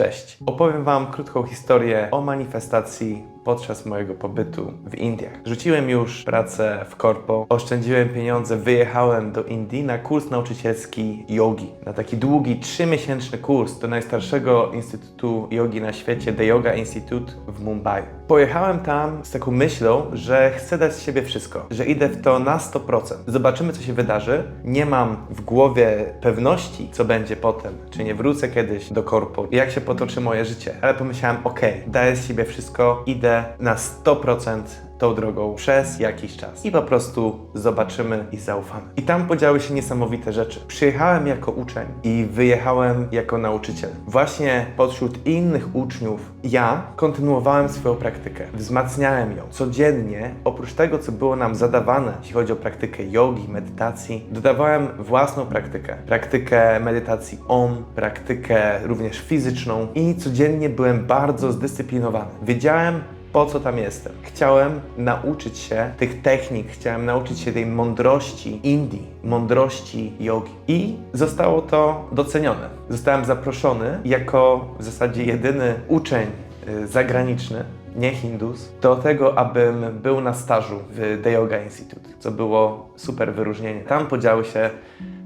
Cześć. Opowiem Wam krótką historię o manifestacji podczas mojego pobytu w Indiach. Rzuciłem już pracę w korpo, oszczędziłem pieniądze, wyjechałem do Indii na kurs nauczycielski jogi. Na taki długi, trzymiesięczny kurs do najstarszego instytutu jogi na świecie, The Yoga Institute w Mumbai. Pojechałem tam z taką myślą, że chcę dać z siebie wszystko, że idę w to na 100%. Zobaczymy, co się wydarzy. Nie mam w głowie pewności, co będzie potem, czy nie wrócę kiedyś do korpo, jak się potoczy moje życie. Ale pomyślałem, okej, daję z siebie wszystko, idę na 100% tą drogą przez jakiś czas. I po prostu zobaczymy i zaufamy. I tam podziały się niesamowite rzeczy. Przyjechałem jako uczeń i wyjechałem jako nauczyciel. Właśnie pośród innych uczniów ja kontynuowałem swoją praktykę. Wzmacniałem ją codziennie. Oprócz tego, co było nam zadawane, jeśli chodzi o praktykę jogi, medytacji, dodawałem własną praktykę. Praktykę medytacji OM, praktykę również fizyczną i codziennie byłem bardzo zdyscyplinowany. Wiedziałem, po co tam jestem. Chciałem nauczyć się tych technik, chciałem nauczyć się tej mądrości Indii, mądrości jogi. I zostało to docenione. Zostałem zaproszony jako w zasadzie jedyny uczeń y, zagraniczny, nie Hindus, do tego, abym był na stażu w The Yoga Institute, co było super wyróżnienie. Tam podziały się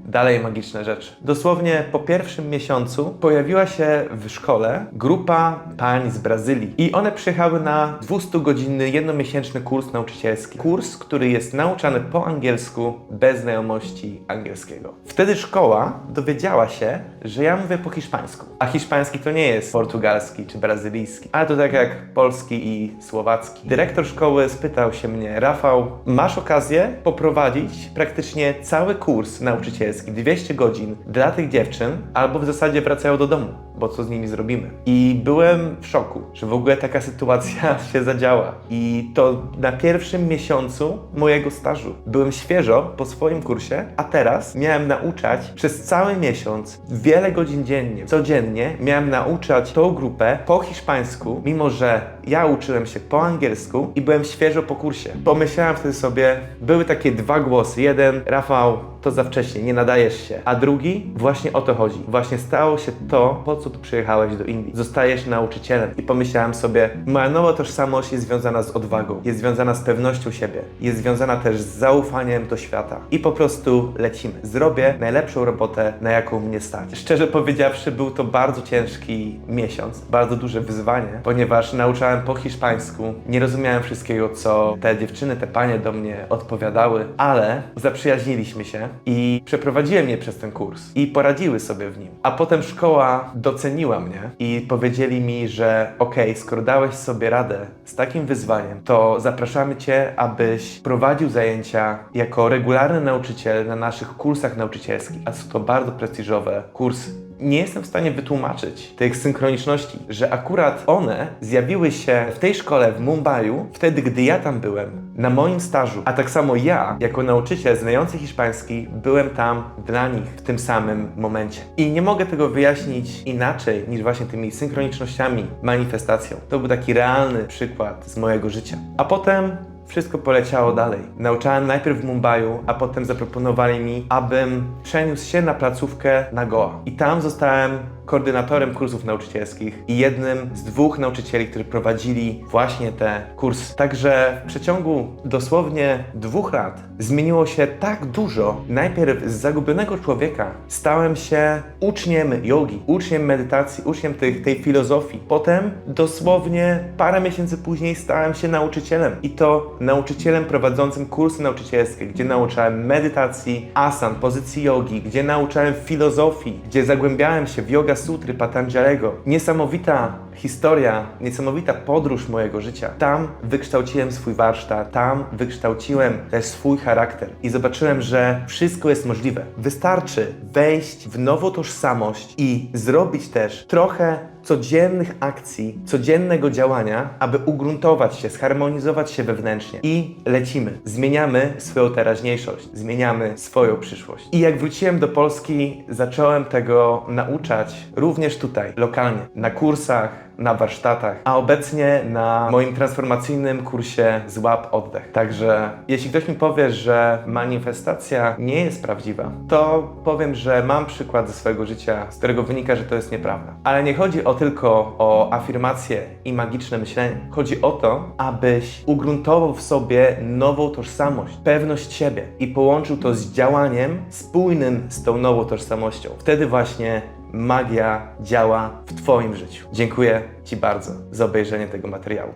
dalej magiczne rzeczy. Dosłownie po pierwszym miesiącu pojawiła się w szkole grupa pań z Brazylii i one przyjechały na 200-godzinny, jednomiesięczny kurs nauczycielski. Kurs, który jest nauczany po angielsku bez znajomości angielskiego. Wtedy szkoła dowiedziała się, że ja mówię po hiszpańsku, a hiszpański to nie jest portugalski czy brazylijski, ale to tak jak polski i słowacki. Dyrektor szkoły spytał się mnie, Rafał, masz okazję poprowadzić praktycznie cały kurs nauczycielski 200 godzin dla tych dziewczyn, albo w zasadzie wracają do domu, bo co z nimi zrobimy? I byłem w szoku, że w ogóle taka sytuacja się zadziała. I to na pierwszym miesiącu mojego stażu. Byłem świeżo po swoim kursie, a teraz miałem nauczać przez cały miesiąc, wiele godzin dziennie, codziennie, miałem nauczać tą grupę po hiszpańsku, mimo że ja uczyłem się po angielsku i byłem świeżo po kursie. Pomyślałem wtedy sobie, były takie dwa głosy. Jeden, Rafał, to za wcześnie, nie nadajesz się. A drugi, właśnie o to chodzi. Właśnie stało się to, po co tu przyjechałeś do Indii. Zostajesz nauczycielem. I pomyślałem sobie, moja nowa tożsamość jest związana z odwagą, jest związana z pewnością siebie, jest związana też z zaufaniem do świata. I po prostu lecimy. Zrobię najlepszą robotę, na jaką mnie stać. Szczerze powiedziawszy, był to bardzo ciężki miesiąc, bardzo duże wyzwanie, ponieważ nauczałem po hiszpańsku, nie rozumiałem wszystkiego, co te dziewczyny, te panie do mnie odpowiadały, ale zaprzyjaźniliśmy się i przeprowadziłem je przez ten kurs i poradziły sobie w nim. A potem szkoła doceniła mnie i powiedzieli mi, że okej, skoro dałeś sobie radę z takim wyzwaniem, to zapraszamy Cię, abyś prowadził zajęcia jako regularny nauczyciel na naszych kursach nauczycielskich. A są to bardzo prestiżowe kursy nie jestem w stanie wytłumaczyć tych synchroniczności, że akurat one zjawiły się w tej szkole w Mumbai, wtedy gdy ja tam byłem, na moim stażu, a tak samo ja, jako nauczyciel znający hiszpański, byłem tam dla nich w tym samym momencie. I nie mogę tego wyjaśnić inaczej niż właśnie tymi synchronicznościami, manifestacją. To był taki realny przykład z mojego życia. A potem wszystko poleciało dalej. Nauczałem najpierw w Mumbai, a potem zaproponowali mi, abym przeniósł się na placówkę na Goa. I tam zostałem koordynatorem kursów nauczycielskich i jednym z dwóch nauczycieli, którzy prowadzili właśnie te kursy. Także w przeciągu dosłownie dwóch lat zmieniło się tak dużo. Najpierw z zagubionego człowieka stałem się uczniem jogi, uczniem medytacji, uczniem tej, tej filozofii. Potem dosłownie parę miesięcy później stałem się nauczycielem i to nauczycielem prowadzącym kursy nauczycielskie, gdzie nauczałem medytacji, asan, pozycji jogi, gdzie nauczałem filozofii, gdzie zagłębiałem się w sutry Patanjalego. Niesamowita historia, niesamowita podróż mojego życia. Tam wykształciłem swój warsztat, tam wykształciłem też swój charakter i zobaczyłem, że wszystko jest możliwe. Wystarczy wejść w nową tożsamość i zrobić też trochę codziennych akcji, codziennego działania, aby ugruntować się, zharmonizować się wewnętrznie i lecimy. Zmieniamy swoją teraźniejszość, zmieniamy swoją przyszłość. I jak wróciłem do Polski, zacząłem tego nauczać również tutaj, lokalnie, na kursach, na warsztatach, a obecnie na moim transformacyjnym kursie Złap Oddech. Także jeśli ktoś mi powie, że manifestacja nie jest prawdziwa, to powiem, że mam przykład ze swojego życia, z którego wynika, że to jest nieprawda. Ale nie chodzi o tylko o afirmacje i magiczne myślenie. Chodzi o to, abyś ugruntował w sobie nową tożsamość, pewność siebie i połączył to z działaniem spójnym z tą nową tożsamością. Wtedy właśnie magia działa w Twoim życiu. Dziękuję Ci bardzo za obejrzenie tego materiału.